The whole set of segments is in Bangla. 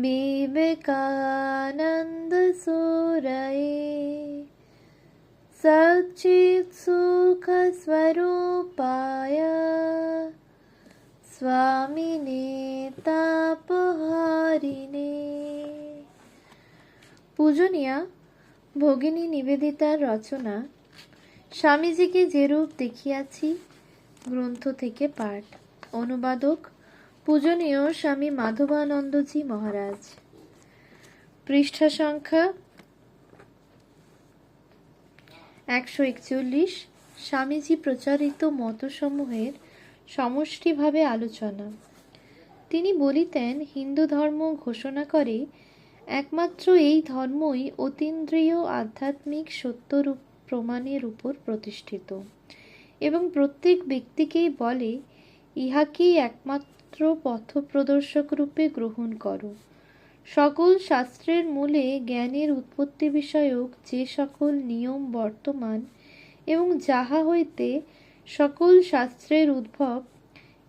विवेकानन्द सूरये सच्चित्सुखस्वरूपाय स्वामिने তাপহারিণে পূজনীয়া ভগিনী নিবেদিতার রচনা স্বামীজিকে যেরূপ দেখিয়াছি গ্রন্থ থেকে পাঠ অনুবাদক পূজনীয় স্বামী মাধবানন্দজি মহারাজ। পৃষ্ঠা সংখ্যা একশো একচল্লিশ। স্বামীজি প্রচারিত মতসমূহের সমষ্টিভাবে আলোচনা। তিনি বলিতেন, হিন্দু ধর্ম ঘোষণা করে একমাত্র এই ধর্মই অতীন্দ্রিয় আধ্যাত্মিক সত্যরূপ প্রমাণের উপর প্রতিষ্ঠিত এবং প্রত্যেক ব্যক্তিকেই বলে, ইহাকেই একমাত্র পথপ্রদর্শক রূপে গ্রহণ করো। সকল শাস্ত্রের মূলে জ্ঞানের উৎপত্তি বিষয়ক যে সকল নিয়ম বর্তমান এবং যাহা হইতে সকল শাস্ত্রের উদ্ভব,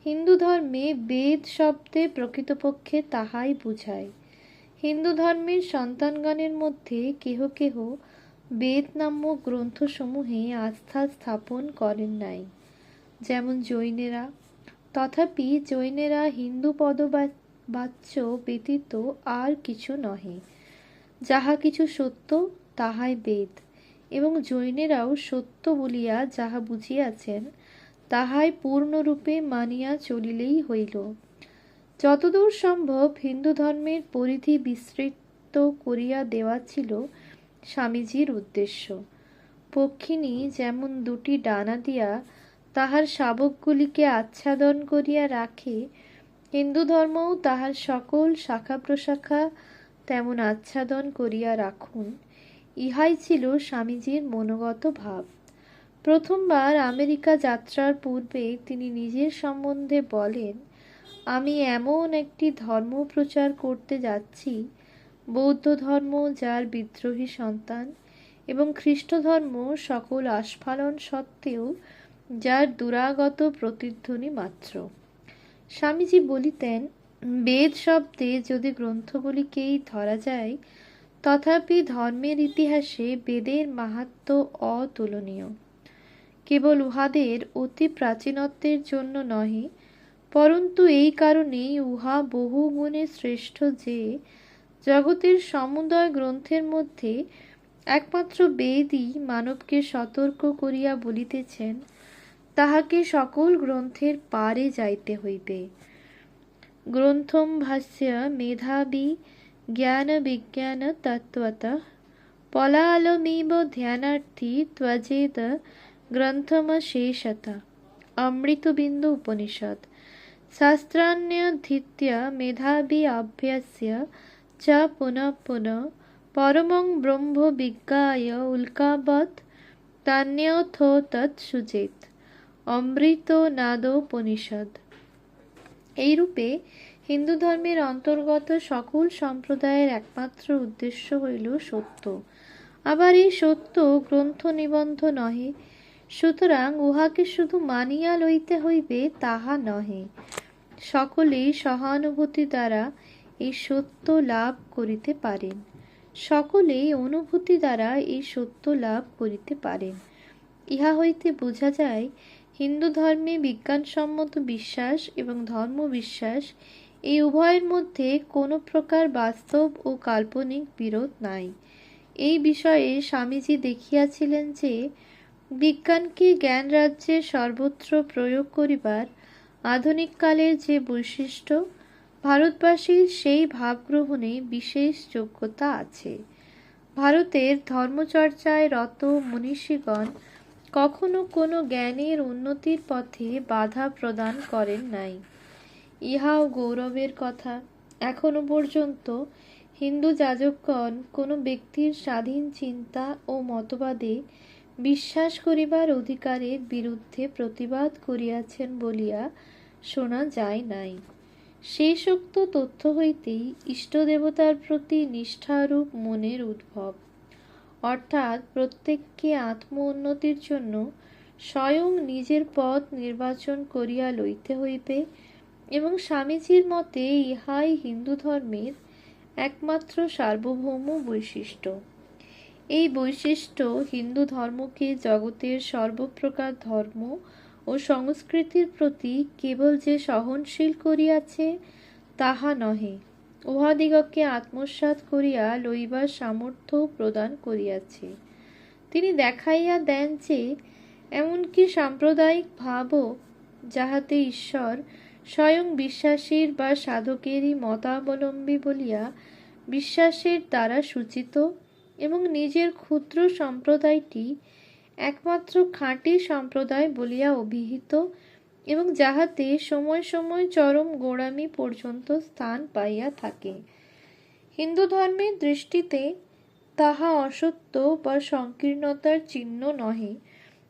হিন্দু ধর্মে বেদ শব্দে প্রকৃতপক্ষে তাহাই বুঝায়। হিন্দু ধর্মের সন্তানগণের মধ্যে কেহ কেহ বেদ নামক গ্রন্থসমূহে আস্থা স্থাপন করেন নাই। যেমন জৈনেরা তথাপি জৈনেরা হিন্দু পদবাচ্য ব্যতীত আর কিছু নহে। যাহা কিছু সত্য, তাহাই বেদ। এবং জৈনেরাও সত্য বলিয়া যাহা বুঝিয়াছেন, তাহাই পূর্ণরূপে মানিয়া চলিলেই হইল। যতদূর সম্ভব হিন্দু ধর্মের পরিধি বিস্তৃত করিয়া দেওয়া ছিল স্বামীজির উদ্দেশ্য। পক্ষিণী যেমন দুটি ডানা দিয়া তাহার শাবকগুলিকে আচ্ছাদন করিয়া রাখে। হিন্দু ধর্মও তাহার সকল শাখা প্রশাখা তেমন আচ্ছাদন করিয়া রাখুন। ইহাই ছিল স্বামীজির মনোগত ভাব। প্রথমবার আমেরিকা যাত্রার পূর্বে তিনি নিজের সম্বন্ধে বলেন, আমি এমন একটি ধর্ম প্রচার করতে যাচ্ছি, বৌদ্ধ ধর্ম যার বিদ্রোহী সন্তান এবং খ্রিস্ট ধর্ম সকল আস্ফালন সত্ত্বেও যার দুরাগত প্রতিধ্বনি মাত্র। স্বামীজি বলিতেন, বেদ শব্দে যদি গ্রন্থগুলিকেই ধরা যায়, তথাপি ধর্মের ইতিহাসে বেদের মাহাত্ম অতুলনীয়। কেবল উহাদের অতি প্রাচীনত্বের জন্য নহে, পরন্তু এই কারণেই উহা বহু গুণে শ্রেষ্ঠ যে, জগতের সমুদয় গ্রন্থের মধ্যে একমাত্র বেদই মানবকে সতর্ক করিয়া বলিতেছেন তাহাকে সকল গ্রন্থের পারে যাইতে হইবে। গ্রন্থম ভাষ্য মেধাবী জ্ঞান বিজ্ঞান তত্ত্বত পলালমিব ধ্যানার্থী ত্বজেত গ্রন্থমশেষত অমৃতবিন্দু উপনিষদ শাস্ত্রান্যধীত্য মেধাবী অভ্যাস্য চ পুনঃ পুনঃ পরমং ব্রহ্ম বিজ্ঞায় উল্কাবৎ তান্যথো তৎ সুজেত অমৃত নাদোপনিষদ এইরূপে হিন্দু ধর্মের অন্তর্গত সকল সম্প্রদায়ের একমাত্র উদ্দেশ্য হইল সত্য। আবার এই সত্য গ্রন্থ নিবন্ধ নহে, সুতরাং উহাকে শুধু মানিয়া লইতে হইবে তাহা নহে। সকলেই সহানুভূতি দ্বারা এই সত্য লাভ করিতে পারেন। সকলেই অনুভূতি দ্বারা এই সত্য লাভ করিতে পারেন। ইহা হইতে বোঝা যায় হিন্দু ধর্মে বিজ্ঞানসম্মত বিশ্বাস এবং ধর্ম বিশ্বাস এই উভয়ের মধ্যে কোনো প্রকার বাস্তব ও কাল্পনিক বিরোধ নাই। এই বিষয়ে স্বামীজি দেখিয়াছিলেন যে, বিজ্ঞানকে জ্ঞান রাজ্যে সর্বত্র প্রয়োগ করিবার আধুনিককালের যে বৈশিষ্ট্য, ভারতবাসীর সেই ভাবগ্রহণে বিশেষ যোগ্যতা আছে। ভারতের ধর্মচর্চায় রত মনীষীগণ কখনো কোনো জ্ঞানের উন্নতির পথে বাধা প্রদান করেন নাই। ইহাও গৌরবের কথা। এখনও পর্যন্ত হিন্দু যাজকগণ কোনো ব্যক্তির স্বাধীন চিন্তা ও মতবাদে বিশ্বাস করিবার অধিকারের বিরুদ্ধে প্রতিবাদ করিয়াছেন বলিয়া শোনা যায় নাই। শেষোক্ত তথ্য হইতেই ইষ্টদেবতার প্রতি নিষ্ঠারূপ মনের উদ্ভব। অর্থাৎ প্রত্যেককে আত্ম উন্নতির জন্য স্বয়ং নিজের পথ নির্বাচন করিয়া লইতে হইবে এবং স্বামীজির মতে ইহাই হিন্দু ধর্মের একমাত্র সার্বভৌম বৈশিষ্ট্য। এই বৈশিষ্ট্য হিন্দু ধর্মকে জগতের সর্বপ্রকার ধর্ম ও সংস্কৃতির প্রতি কেবল যে সহনশীল করিয়াছে, তাহা নহে। উহাদিগকে আত্মসাৎ করিয়া লইবার সামর্থ্য প্রদান করিয়াছে। তিনি দেখাইয়া দেন যে, এমনকি সাম্প্রদায়িক ভাবও যাহাতে ঈশ্বর স্বয়ং বিশ্বাসীর বা সাধকেরই মতাবলম্বী বলিয়া বিশ্বাসের দ্বারা সূচিত এবং নিজের ক্ষুদ্র সম্প্রদায়টি একমাত্র খাঁটি সম্প্রদায় বলিয়া অভিহিত এবং যাহাতে সময় সময় চরম গোড়ামি পর্যন্ত স্থান পাইয়া থাকে। হিন্দু ধর্মের দৃষ্টিতে তাহা অসত্য বা সংকীর্ণতার চিহ্ন নহে,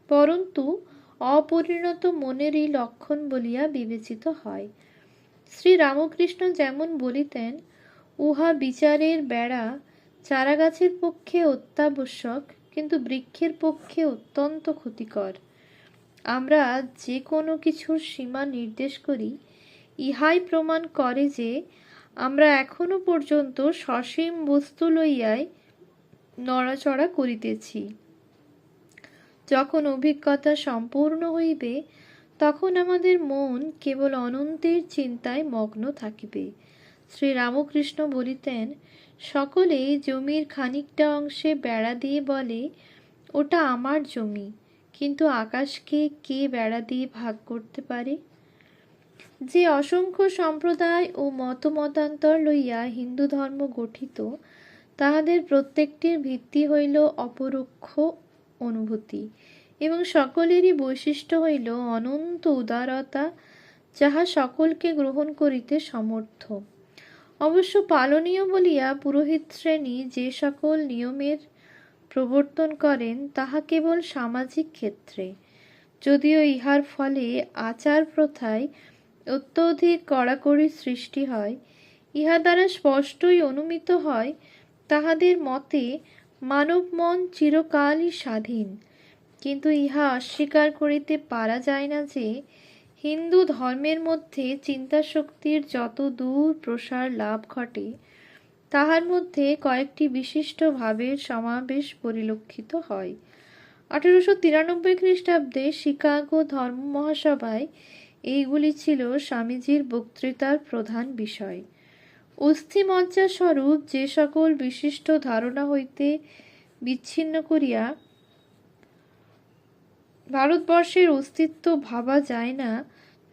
পরন্তু অপরিণত মনেরই লক্ষণ বলিয়া বিবেচিত হয়। শ্রী রামকৃষ্ণ যেমন বলিতেন, উহা বিচারের বেড়া, চারাগাছের পক্ষে অত্যাবশ্যক, কিন্তু বৃক্ষের পক্ষে অত্যন্ত ক্ষতিকর। আমরা যে কোনো কিছুর সীমা নির্দেশ করি, ইহাই প্রমাণ করে যে আমরা এখনও পর্যন্ত সসীম বস্তু লইয়াই নড়াচড়া করিতেছি। যখন অভিজ্ঞতা সম্পূর্ণ হইবে, তখন আমাদের মন কেবল অনন্তের চিন্তায় মগ্ন থাকিবে। শ্রী রামকৃষ্ণ বলিতেন সকলে জমির খানিকটা অংশে বেড়া দিয়ে বলে, ওটা আমার জমি কিন্তু আকাশকে কে বেড়া দিয়ে ভাগ করতে পারে? যে অসংখ্য সম্প্রদায় ও মতমতান্তর লইয়া হিন্দু ধর্ম গঠিত, তাহাদের প্রত্যেকটির ভিত্তি হইল অপরোক্ষ অনুভূতি এবং সকলেরই বৈশিষ্ট্য হইল অনন্ত উদারতা যাহা সকলকে গ্রহণ করিতে সমর্থ। অবশ্য পালনীয় বলিয়া পুরোহিত শ্রেণি যে সকল নিয়মের প্রবর্তন করেন তাহা কেবল সামাজিক ক্ষেত্রে। যদিও ইহার ফলে আচার প্রথায় অত্যধিক কড়াকড়ি সৃষ্টি হয়, ইহা দ্বারা স্পষ্টই অনুমিত হয়, তাহাদের মতে মানব মন চিরকালই স্বাধীন। কিন্তু ইহা অস্বীকার করিতে পারা যায় না যে, হিন্দু ধর্মের মধ্যে চিন্তাশক্তির যত দূর প্রসার লাভ ঘটে তাহার মধ্যে কয়েকটি বিশিষ্ট ভাবের সমাবেশ পরিলক্ষিত হয়। আঠেরোশো তিরানব্বই খ্রিস্টাব্দে শিকাগো ধর্ম মহাসভায় এইগুলি ছিল স্বামীজির বক্তৃতার প্রধান বিষয়। অস্থিমজ্জা স্বরূপ যে সকল বিশিষ্ট ধারণা হইতে বিচ্ছিন্ন করিয়া ভারতবর্ষের অস্তিত্ব ভাবা যায় না,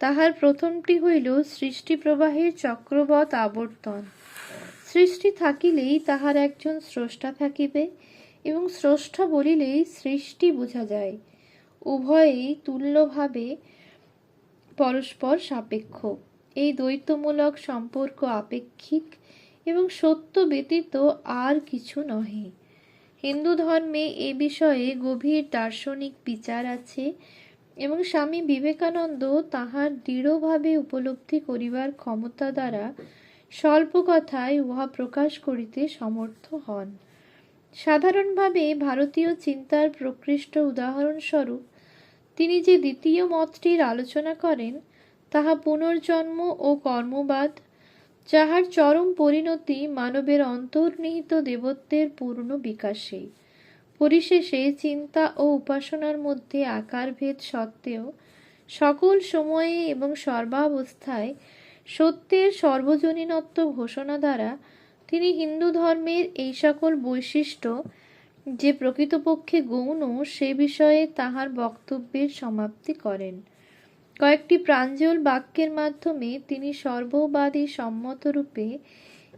তাহার প্রথমটি হইল সৃষ্টি প্রবাহের চক্রবৎ আবর্তন। সৃষ্টি থাকিলেই তাহার একজন স্রষ্টা থাকিবে এবং স্রষ্টা বলিলেই সৃষ্টি বোঝা যায়। উভয়েই তুল্যভাবে পরস্পর সাপেক্ষ। এই দ্বৈতমূলক সম্পর্ক আপেক্ষিক এবং সত্য ব্যতীত আর কিছু নহে। হিন্দু ধর্মে এ বিষয়ে গভীর দার্শনিক বিচার আছে এবং স্বামী বিবেকানন্দ তাহার দৃঢ়ভাবে উপলব্ধি করিবার ক্ষমতা দ্বারা স্বল্প কথায় উহা প্রকাশ করিতে সমর্থ হন। সাধারণভাবে ভারতীয় চিন্তার প্রকৃষ্ট উদাহরণস্বরূপ, তিনি যে দ্বিতীয় মতটির আলোচনা করেন, তাহা পুনর্জন্ম ও কর্মবাদ, যাহার চরম পরিণতি মানবের অন্তর্নিহিত দেবত্বের পূর্ণ বিকাশে। পরিশেষে চিন্তা ও উপাসনার মধ্যে আকারভেদ সত্ত্বেও সকল সময়ে এবং সর্বাবস্থায় সত্যের সর্বজনীনত্ব ঘোষণা দ্বারা তিনি হিন্দু ধর্মের এই সকল বৈশিষ্ট্য যে প্রকৃতপক্ষে গৌণ, সে বিষয়ে তাহার বক্তব্যের সমাপ্তি করেন। কয়েকটি প্রাঞ্জল বাক্যের মাধ্যমে তিনি সর্ববাদী সম্মতরূপে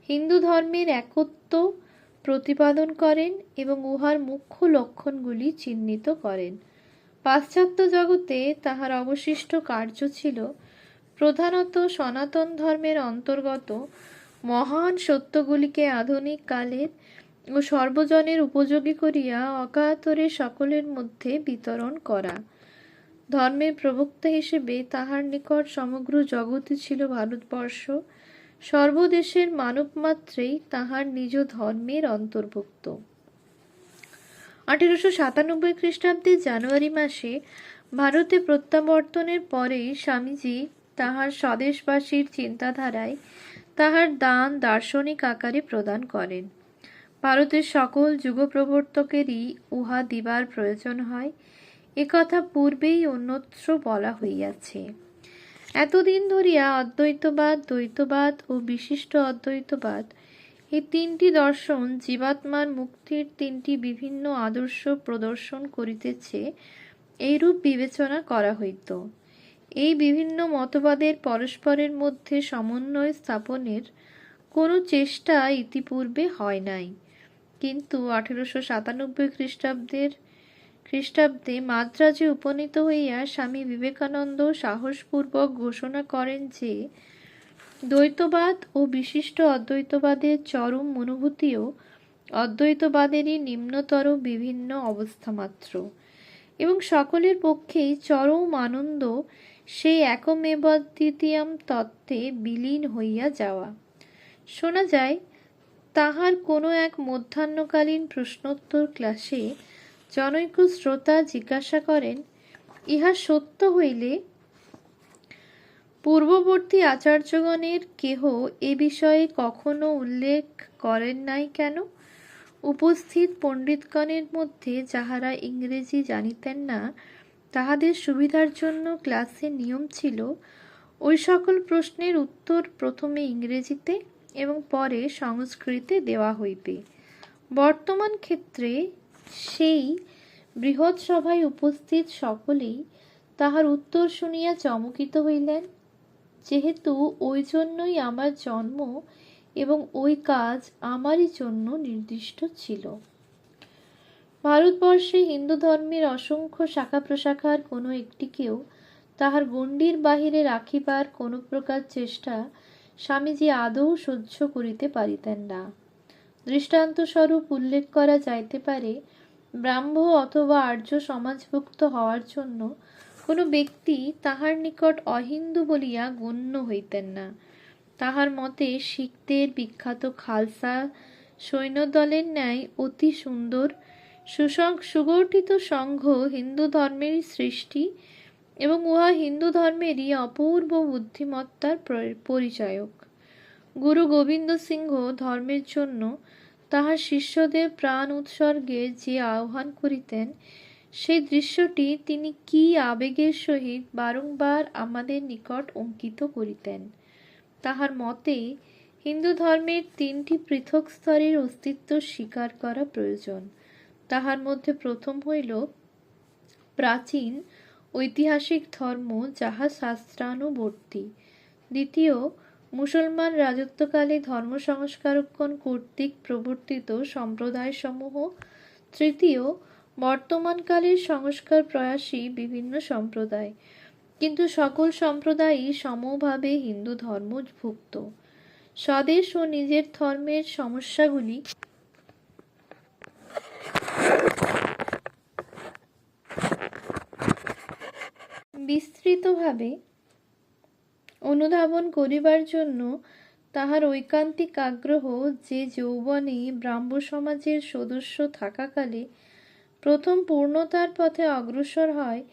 হিন্দু ধর্মের একত্ব প্রতিপাদন করেন এবং উহার মুখ্য লক্ষণগুলি চিহ্নিত করেন। পাশ্চাত্য জগতে তাহার অবশিষ্ট কার্য ছিল প্রধানত সনাতন ধর্মের অন্তর্গত মহান সত্যগুলিকে আধুনিক কালের ও সর্বজনের উপযোগী করিয়া অকাতরে সকলের মধ্যে বিতরণ করা। ধর্মের প্রবক্তা হিসেবে তাহার নিকট সমগ্র জগৎই ছিল ভারতবর্ষ। সর্বদেশের মানব মাত্রেই তাহার নিজ ধর্মের অন্তর্ভুক্ত। আঠেরোশো সাতানব্বই খ্রিস্টাব্দে জানুয়ারি মাসে ভারতে প্রত্যাবর্তনের পরে স্বামীজি তাহার স্বদেশবাসীর চিন্তাধারায় তাহার দান দার্শনিক আকারে প্রদান করেন। ভারতের সকল যুগপ্রবর্তকেরই উহা দিবার প্রয়োজন হয়। একথা পূর্বেই অন্যত্র বলা হইয়াছে। এতদিন ধরিয়া অদ্বৈতবাদ, দ্বৈতবাদ ও বিশিষ্ট অদ্বৈতবাদ এই তিনটি দর্শন জীবাত্মার মুক্তির তিনটি বিভিন্ন আদর্শ প্রদর্শন করিতেছে, এইরূপ বিবেচনা করা হইত। এই বিভিন্ন মতবাদের পরস্পরের মধ্যে সমন্বয় স্থাপনের কোনো চেষ্টা ইতিপূর্বে হয় নাই। কিন্তু আঠেরোশো সাতানব্বই খ্রিস্টাব্দের, খ্রিস্টাব্দে মাদ্রাজে উপনীত হইয়া স্বামী বিবেকানন্দ সাহসপূর্বক ঘোষণা করেন যে, দ্বৈতবাদ ও বিশিষ্ট অদ্বৈতবাদের চরম অনুভূতিও অদ্বৈতবাদেরই নিম্নতর বিভিন্ন অবস্থা মাত্র এবং সকলের পক্ষেই চরম আনন্দ সেই একমেব দ্বিতীয়াম তত্ত্বে বিলীন হইয়া যাওয়া। শোনা যায়, তাহার কোনো এক মধ্যাহ্নকালীন প্রশ্নোত্তর ক্লাসে জনৈক শ্রোতা জিজ্ঞাসা করেন, ইহা সত্য হইলে পূর্ববর্তী আচার্যগণের কেহ এ বিষয়ে কখনো উল্লেখ করেন নাই কেন? উপস্থিত পণ্ডিতগণের মধ্যে যাহারা ইংরেজি জানিতেন না তাহাদের সুবিধার জন্য ক্লাসে নিয়ম ছিল, ওই সকল প্রশ্নের উত্তর প্রথমে ইংরেজিতে এবং পরে সংস্কৃতে দেওয়া হইবে। বর্তমান ক্ষেত্রে সেই বৃহৎ সভায় উপস্থিত সকলেই তাহার উত্তর শুনিয়া চমকিত হইলেন, যেহেতু ওই জন্যই আমার জন্ম এবং ওই কাজ আমারই জন্য নির্দিষ্ট ছিল। ভারতবর্ষে হিন্দু ধর্মের অসংখ্য শাখা প্রশাখার কোনো একটিকেও তাহার গণ্ডির বাহিরে রাখিবার কোনো প্রকার চেষ্টা স্বামীজি আদৌ সহ্য করিতে পারিতেন না। দৃষ্টান্তস্বরূপ উল্লেখ করা যাইতে পারে, ব্রাহ্ম অথবা আর্য সমাজভুক্ত হওয়ার জন্য কোনো ব্যক্তি তাহার নিকট অহিন্দু বলিয়া গণ্য হইতেন না। তাহার মতে শিখদের বিখ্যাত খালসা সৈন্যদলের ন্যায় অতি সুন্দর সুসং, সুগঠিত সংঘ হিন্দু ধর্মেরই সৃষ্টি এবং উহা হিন্দু ধর্মেরই অপূর্ব বুদ্ধিমত্তার পরিচায়ক। গুরু গোবিন্দ সিংহ ধর্মের জন্য তাহার শিষ্যদের প্রাণ উৎসর্গে যে আহ্বান করিতেন, সেই দৃশ্যটি তিনি কি আবেগের সহিত বারংবার আমাদের নিকট অঙ্কিত করিতেন। তাহার মতে, হিন্দু ধর্মের তিনটি পৃথক স্তরের অস্তিত্ব স্বীকার করা প্রয়োজন। তাহার মধ্যে প্রথম হইল প্রাচীন ঐতিহাসিক ধর্ম যাহা শাস্ত্রানুবর্তী। দ্বিতীয়, মুসলমান রাজত্বকালে ধর্ম সংস্কারকগণ কর্তৃক প্রবর্তিত সম্প্রদায়সমূহ। তৃতীয়, বর্তমানকালের সংস্কার প্রয়াসী বিভিন্ন সম্প্রদায়। কিন্তু সকল সম্প্রদায়ই সমভাবে হিন্দু ধর্মভুক্ত স্বদেশ ও নিজের ধর্মের সমস্যাগুলি বিস্তৃতভাবে অনুধাবন করিবার জন্য তাহার ঐকান্তিক আগ্রহ যে যৌবনে ব্রাহ্ম সমাজের সদস্য থাকাকালে প্রথম পূর্ণতার পথে অগ্রসর হয়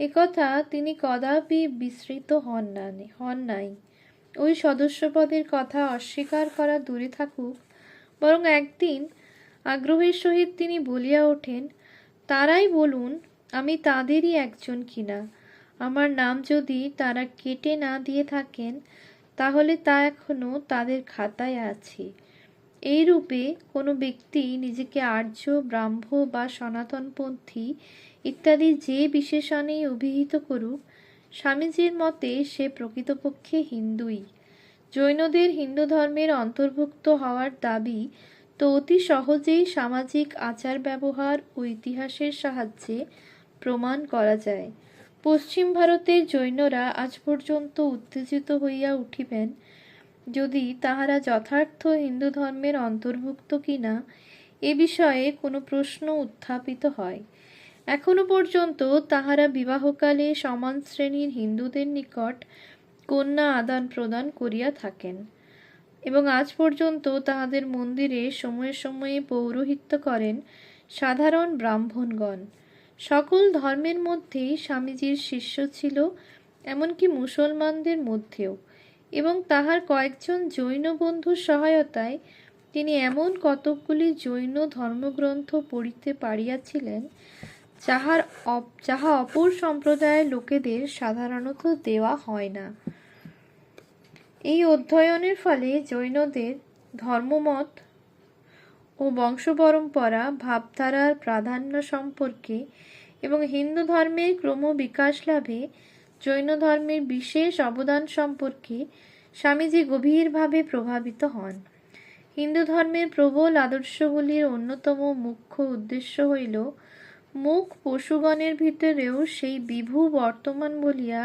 একথা তিনি কদাপি বিস্মৃত হন না, হন নাই। ওই সদস্যপদের কথা অস্বীকার করা দূরে থাকুক, বরং একদিন আগ্রহের সহিত তিনি বলিয়া ওঠেন, তারাই বলুন, আমি তাদেরই একজন কিনা আমার নাম যদি তারা কেটে না দিয়ে থাকেন, তাহলে তা এখনও তাদের খাতায় আছে। এই রূপে কোনো ব্যক্তি নিজেকে আর্য, ব্রাহ্ম বা সনাতনপন্থী ইত্যাদি যে বিশেষণেই অভিহিত করুক, স্বামীজির মতে সে প্রকৃতপক্ষে হিন্দুই। জৈনদের হিন্দু ধর্মের অন্তর্ভুক্ত হওয়ার দাবি তো অতি সহজেই সামাজিক আচার ব্যবহার ও ইতিহাসের সাহায্যে প্রমাণ করা যায়। পশ্চিম ভারতের জৈনরা আজ পর্যন্ত উত্তেজিত হইয়া উঠিবেন, যদি তাহারা যথার্থ হিন্দু ধর্মের অন্তর্ভুক্ত কিনা, এ বিষয়ে কোনো প্রশ্ন উত্থাপিত হয়। এখনও পর্যন্ত তাহারা বিবাহকালে সমান শ্রেণির হিন্দুদের নিকট কন্যা আদান প্রদান করিয়া থাকেন। এবং আজ পর্যন্ত তাহাদের মন্দিরে সময়ে সময়ে পৌরোহিত্য করেন সাধারণ ব্রাহ্মণগণ। সকল ধর্মের মধ্যেই স্বামীজির শিষ্য ছিল, এমনকি মুসলমানদের মধ্যেও। এবং তাহার কয়েকজন জৈন বন্ধুর সহায়তায় তিনি এমন কতকগুলি জৈন ধর্মগ্রন্থ পড়িতে পারিয়াছিলেন, যাহার যাহা অপর সম্প্রদায়ের লোকেদের সাধারণত দেওয়া হয় না। এই অধ্যয়নের ফলে জৈনদের ধর্মমত ও বংশপরম্পরা, ভাবধারার প্রাধান্য সম্পর্কে এবং হিন্দু ধর্মের ক্রম বিকাশ লাভে জৈন ধর্মের বিশেষ অবদান সম্পর্কে স্বামীজি গভীরভাবে প্রভাবিত হন। হিন্দু ধর্মের প্রবল আদর্শগুলির অন্যতম মুখ্য উদ্দেশ্য হইল, মুখ পশুগণের ভিতরেও সেই বিভু বর্তমান বলিয়া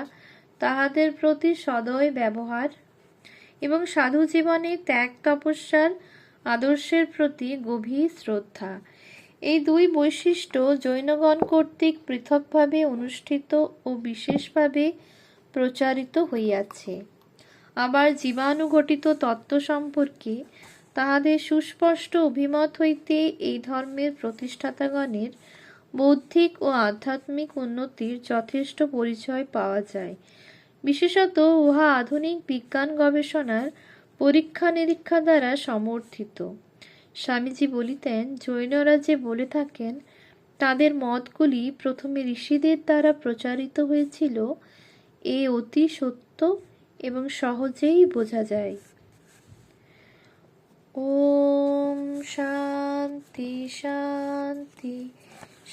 তাহাদের প্রতি সদয় ব্যবহার এবং সাধু জীবনে ত্যাগ তপস্যার আদর্শের প্রতি গভীর শ্রদ্ধা। এই দুই বৈশিষ্ট্য জৈনগণ কর্তৃক পৃথকভাবে অনুষ্ঠিত ও বিশেষভাবে প্রচারিত হইয়াছে। আবার জীবাণুঘটিত তত্ত্ব সম্পর্কে তাহাদের সুস্পষ্ট অভিমত হইতে এই ধর্মের প্রতিষ্ঠাতাগণের বৌদ্ধিক ও আধ্যাত্মিক উন্নতির যথেষ্ট পরিচয় পাওয়া যায়। বিশেষত উহা আধুনিক বিজ্ঞান গবেষণার পরীক্ষা নিরীক্ষা দ্বারা সমর্থিত। স্বামীজি বলিতেন জৈনরা যে বলে থাকেন, তাদের মতগুলি প্রথমে ঋষিদের দ্বারা প্রচারিত হয়েছিল। এ অতি সত্য এবং সহজেই বোঝা যায়। ওম শান্তি শান্তি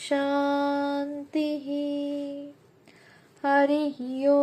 শান্তি। 하리히옴